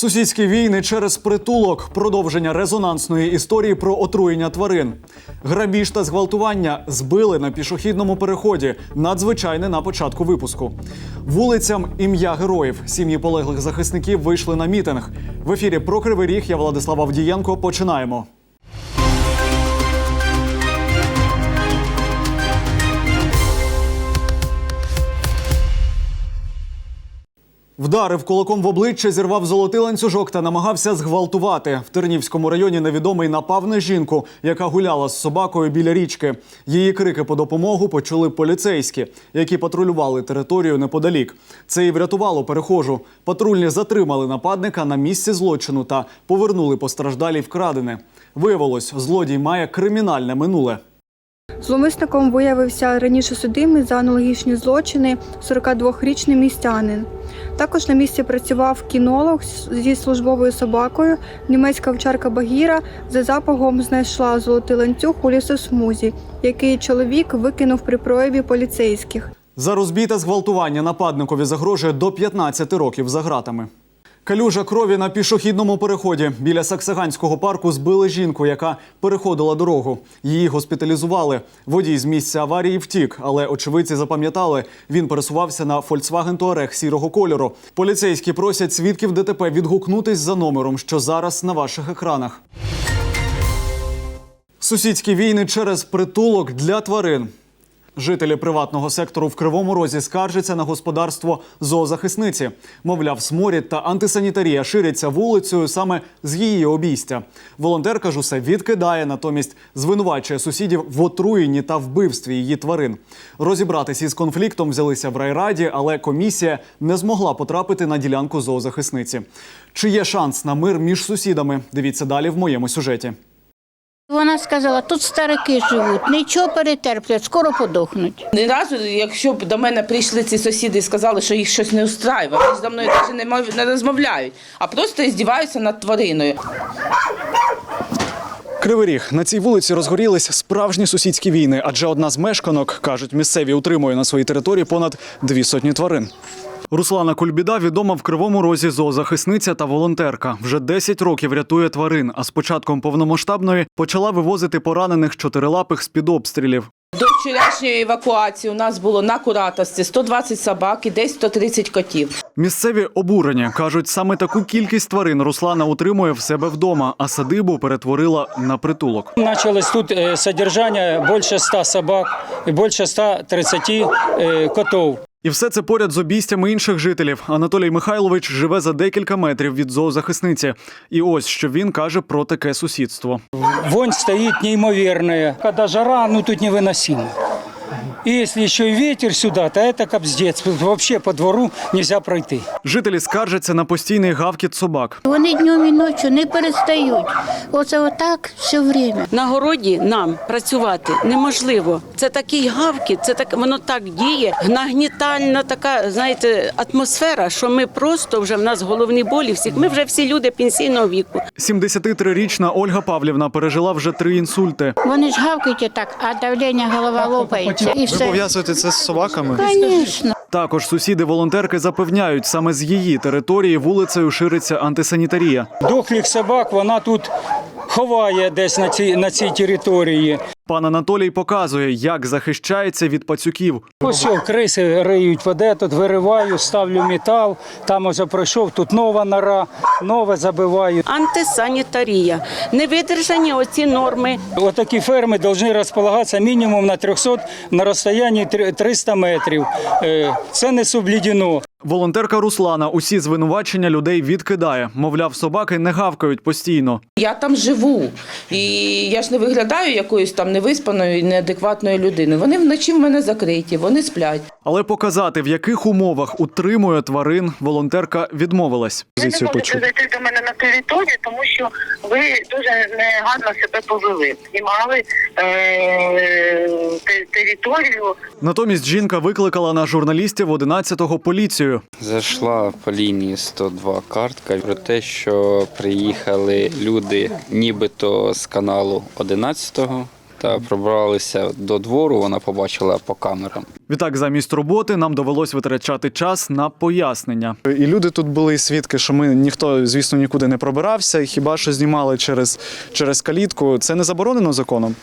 Сусідські війни через притулок, продовження резонансної історії про отруєння тварин, грабіж та зґвалтування збили на пішохідному переході. Надзвичайне на початку випуску. Вулицям ім'я героїв. Сім'ї полеглих захисників вийшли на мітинг. В ефірі про Кривий Ріг. Я Владислав Авдієнко. Починаємо. Вдарив кулаком в обличчя, зірвав золотий ланцюжок та намагався зґвалтувати. В Тернівському районі невідомий напав на жінку, яка гуляла з собакою біля річки. Її крики по допомогу почули поліцейські, які патрулювали територію неподалік. Це і врятувало перехожу. Патрульні затримали нападника на місці злочину та повернули постраждалій вкрадене. Виявилось, злодій має кримінальне минуле. Зловмисником виявився раніше судимий за аналогічні злочини 42-річний містянин. Також на місці працював кінолог зі службовою собакою. Німецька овчарка Багіра за запахом знайшла золотий ланцюг у лісосмузі, який чоловік викинув при прояві поліцейських. За розбійте зґвалтування нападникові загрожує до 15 років за ґратами. Калюжа крові на пішохідному переході біля Саксаганського парку збили жінку, яка переходила дорогу. Її госпіталізували. Водій з місця аварії втік, але очевидці запам'ятали, він пересувався на Volkswagen Touareg сірого кольору. Поліцейські просять свідків ДТП відгукнутись за номером, що зараз на ваших екранах. Сусідські війни через притулок для тварин. Жителі приватного сектору в Кривому Розі скаржаться на господарство зоозахисниці. Мовляв, сморід та антисанітарія ширяться вулицею саме з її обійстя. Волонтерка ж усе відкидає, натомість звинувачує сусідів в отруєнні та вбивстві її тварин. Розібратись із конфліктом взялися в райраді, але комісія не змогла потрапити на ділянку зоозахисниці. Чи є шанс на мир між сусідами? Дивіться далі в моєму сюжеті. Вона сказала, тут старики живуть, нічого перетерплять, скоро подохнуть. Ні разу, якщо б до мене прийшли ці сусіди і сказали, що їх щось не устраює, вони зі мною навіть не, мов- не розмовляють, а просто здіваються над твариною. Кривий Ріг. на цій вулиці розгорілись справжні сусідські війни, адже одна з мешканок, кажуть, місцеві утримує на своїй території понад дві сотні тварин. Руслана Кульбіда відома в Кривому Розі зоозахисниця та волонтерка. Вже 10 років рятує тварин, а з початком повномасштабної почала вивозити поранених чотирилапих з-під обстрілів. До вчорашньої евакуації у нас було на кураторстві 120 собак і десь 130 котів. Місцеві обурені кажуть, саме таку кількість тварин Руслана утримує в себе вдома, а садибу перетворила на притулок. Началось тут э, содержание больше 100 собак и больше 130 э, котов. І все це поряд з обійстями інших жителів. Анатолій Михайлович живе за декілька метрів від зоозахисниці. І ось що він каже про таке сусідство. Вонь стоїть неимоверная. Коли жара, ну тут невыносимо. И если еще и ветер сюда, то это капздец. Тут Вообще по двору нельзя пройти. Жителі скаржаться на постійний гавкіт собак. Вони днем і ночі не перестають. Оце отак все время. На городі нам працювати неможливо. Це такий гавкіт, це так воно так діє. Нагнітальна така, знаєте, атмосфера, що ми просто вже в нас головні болі всіх. Ми вже всі люди пенсійного віку. 73-річна Ольга Павлівна пережила вже три інсульти. Вони ж гавкають отак, а давлення голова лопається. І все. пов'язуєте це з собаками? Звісно. Також сусіди волонтерки запевняють, саме з її території вулицею шириться антисанітарія. Дохлих собак вона тут ховає десь на цій, на цій території. Пан Анатолій показує, як захищається від пацюків. Ось що, криси риють воде, тут вириваю, ставлю метал, там ось пройшов, тут нова нора, нове забиваю. Антисанітарія. Не видержані оці норми. Вот такие фермы должны располагаться минимум на 300, на розстоянні три- 300 метрів. Е, Це не соблюдено. Волонтерка Руслана усі звинувачення людей відкидає. Мовляв, собаки не гавкають постійно. Я там живу, і я ж не виглядаю якоюсь там невиспаною і неадекватною людиною. Вони вночі в мене закриті, вони сплять. Але показати, в яких умовах утримує тварин, волонтерка відмовилась. Ви не можете зайти до мене на територію, тому що ви дуже негарно себе повели. Знімали е- територію. Натомість жінка викликала на журналістів 11-го поліцію. Зайшла по лінії 102 картка про те, що приїхали люди нібито з каналу 11-го Та пробралися до двору, вона побачила по камерам. Відтак, замість роботи нам довелось витрачати час на пояснення. І люди тут були і свідки, що ми ніхто, звісно, нікуди не пробирався, хіба що знімали через, через калітку. Це не заборонено законом.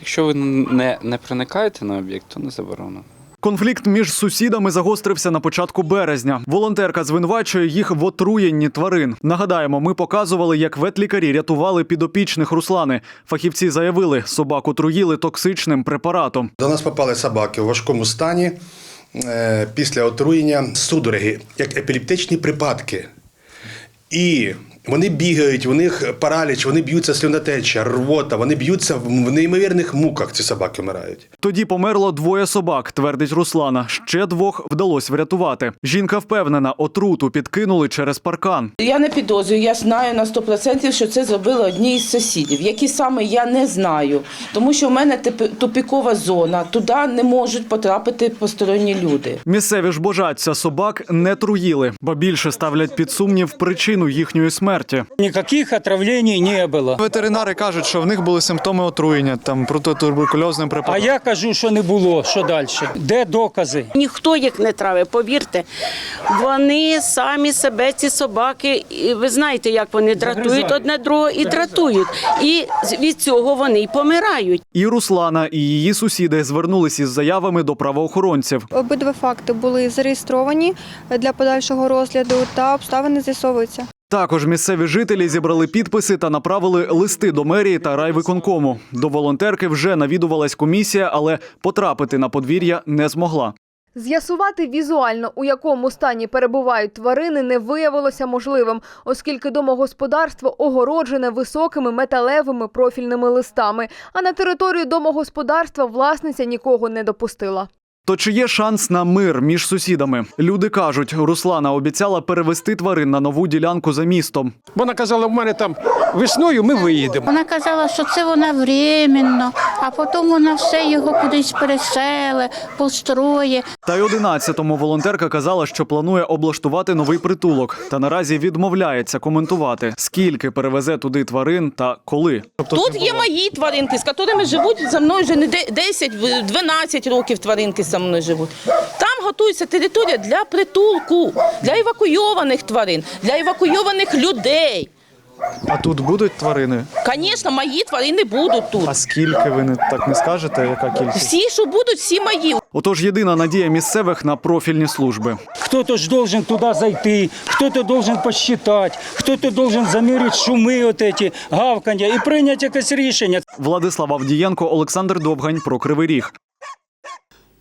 Якщо ви не, не проникаєте на об'єкт, то не заборонено. Конфлікт між сусідами загострився на початку березня. Волонтерка звинувачує їх в отруєнні тварин. Нагадаємо, ми показували, як ветлікарі рятували підопічних Руслани. Фахівці заявили, собаку труїли токсичним препаратом. До нас попали собаки у важкому стані е, після отруєння судороги, як епілептичні припадки. І вони бігають, у них параліч, вони б'ються слюнотеча, рвота, вони б'ються в неймовірних муках. Ці собаки вмирають. Тоді померло двоє собак, твердить Руслана. Ще двох вдалося врятувати. Жінка впевнена, отруту підкинули через паркан. Я не підозрюю, я знаю на 100%, що це зробили одні із сусідів. Які саме я не знаю, тому що в мене типи- тупікова зона, туди не можуть потрапити посторонні люди. Місцеві ж божаться собак не труїли, бо більше ставлять під сумнів причину їхньої смерті. Никаких отравлений не было. Ветеринари кажуть, що в них були симптоми отруєння там протитуберкульозним А я кажу, що не було. Що далі? Де докази? Ніхто їх не травить, повірте. Вони самі себе, ці собаки, і ви знаєте, як вони дратують одне другого і дратують. І від цього вони й помирають. І Руслана, і її сусіди звернулись із заявами до правоохоронців. Обидва факти були зареєстровані для подальшого розгляду та обставини з'ясовуються. Також місцеві жителі зібрали підписи та направили листи до мерії та райвиконкому. До волонтерки вже навідувалась комісія, але потрапити на подвір'я не змогла. З'ясувати візуально, у якому стані перебувають тварини, не виявилося можливим, оскільки домогосподарство огороджене високими металевими профільними листами. А на територію домогосподарства власниця нікого не допустила. То чи є шанс на мир між сусідами? Люди кажуть, Руслана обіцяла перевести тварин на нову ділянку за містом. Вона казала, в мене там весною ми виїдемо. Вона казала, що це вона временно, а потім вона все його кудись переселе, построє. Та й 11-му волонтерка казала, що планує облаштувати новий притулок, та наразі відмовляється коментувати, скільки перевезе туди тварин та коли. Тут є мої тваринки, з якими живуть за мною вже не де- 10-12 років тваринки за мною живуть. Там готується територія для притулку, для евакуйованих тварин, для евакуйованих людей. А тут будуть тварини? Звісно, мої тварини будуть тут. А скільки ви не так не скажете? Яка кількість? Всі, що будуть, всі мої. Отож, єдина надія місцевих на профільні служби. Кто-то ж должен туда зайти, кто-то должен посчитать, кто-то должен замерить шуми от эти, гавкання і прийняти якесь рішення. Владислав Авдієнко, Олександр Довгань про Кривий Ріг.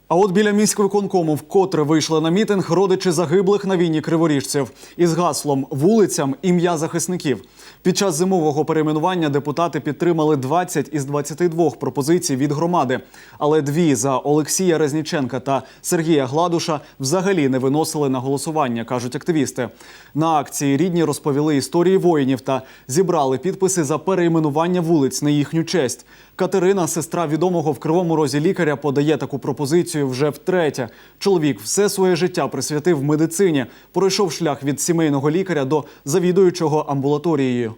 А от біля міськвиконкому вкотре вийшли на мітинг родичі загиблих на війні криворіжців із гаслом вулицям ім'я захисників. Під час зимового перейменування депутати підтримали 20 із 22 пропозицій від громади. Але дві за Олексія Резніченка та Сергія Гладуша взагалі не виносили на голосування, кажуть активісти. На акції рідні розповіли історії воїнів та зібрали підписи за перейменування вулиць на їхню честь. Катерина, сестра відомого в Кривому Розі лікаря, подає таку пропозицію вже втретє. Чоловік все своє життя присвятив медицині, пройшов шлях від сімейного лікаря до завідуючого амбулаторією.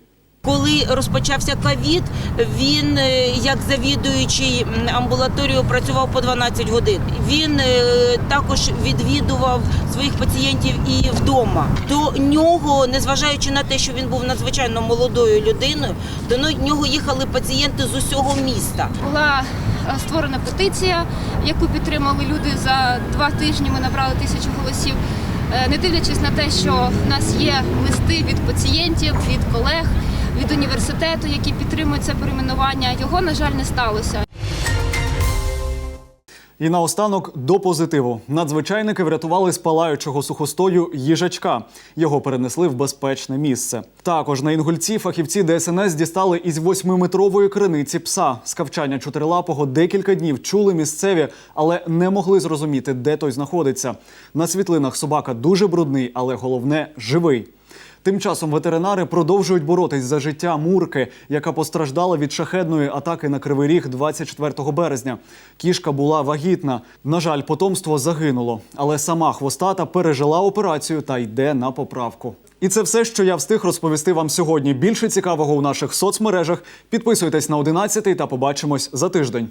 Коли розпочався ковід, він е, як завідуючий амбулаторію працював по 12 годин. Він е, також відвідував своїх пацієнтів і вдома. До нього, незважаючи на те, що він був надзвичайно молодою людиною, до нього їхали пацієнти з усього міста. Була створена петиція, яку підтримали люди за два тижні. Ми набрали тисячу голосів. Е, Не дивлячись на те, що в нас є листи від пацієнтів, від колег, від університету, які підтримують це перейменування, його на жаль не сталося. І наостанок до позитиву. Надзвичайники врятували з палаючого сухостою їжачка. Його перенесли в безпечне місце. Також на інгульці фахівці ДСНС дістали із восьмиметрової криниці пса. Скавчання чотирилапого декілька днів чули місцеві, але не могли зрозуміти, де той знаходиться. На світлинах собака дуже брудний, але головне живий. Тим часом ветеринари продовжують боротись за життя Мурки, яка постраждала від шахедної атаки на Кривий Ріг 24 березня. Кішка була вагітна. На жаль, потомство загинуло, але сама хвостата пережила операцію та йде на поправку. І це все, що я встиг розповісти вам сьогодні. Більше цікавого у наших соцмережах. Підписуйтесь на 11 та побачимось за тиждень.